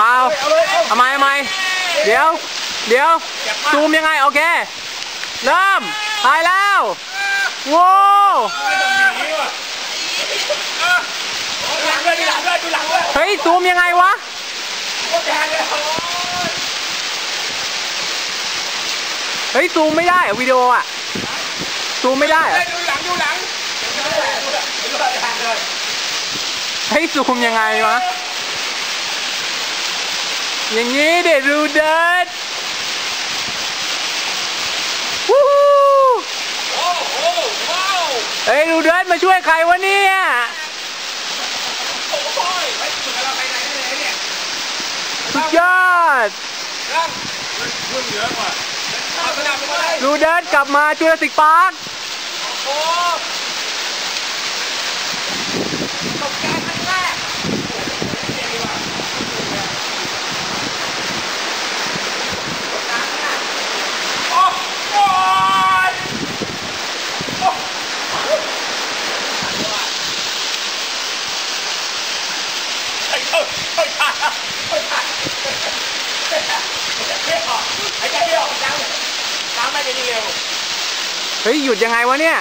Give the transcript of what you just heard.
เปล่าทำไมทำไมเดี๋ยว เดี๋ยว ซูมยังไง โอเค เริ่มถ่ายแล้วโว้วหนีว่ะเฮ้ย ซูมยังไงวะเฮ้ย ซูมไม่ได้วิดีโออะซูมไม่ได้ดูหลังดูหลังเฮ้ย ซูมยังไงวะ อย่างนี้เด็ดรูเดิร์ดวู้ฮู้โอ้โหว้าวเฮ้ยรูเดิร์ดมาช่วยใครวะเนี่ยโอ้ยไปถึงเราไปไหนได้เนี่ยสุดยอดร่างช่วยเยอะกว่ารูเดิร์ดกลับมาจูราสิกพาร์ค โอ้ตกใจครั้งแรกโอ้โอ้ยโอ้เฮ้ยเฮ้ยเฮ้ยขาดเฮ้ยขาดหายใจไม่ออกหายใจไม่ออกน้ำน้ำไม่ได้เร็ว เฮ้ย หยุดยังไงวะเนี่ย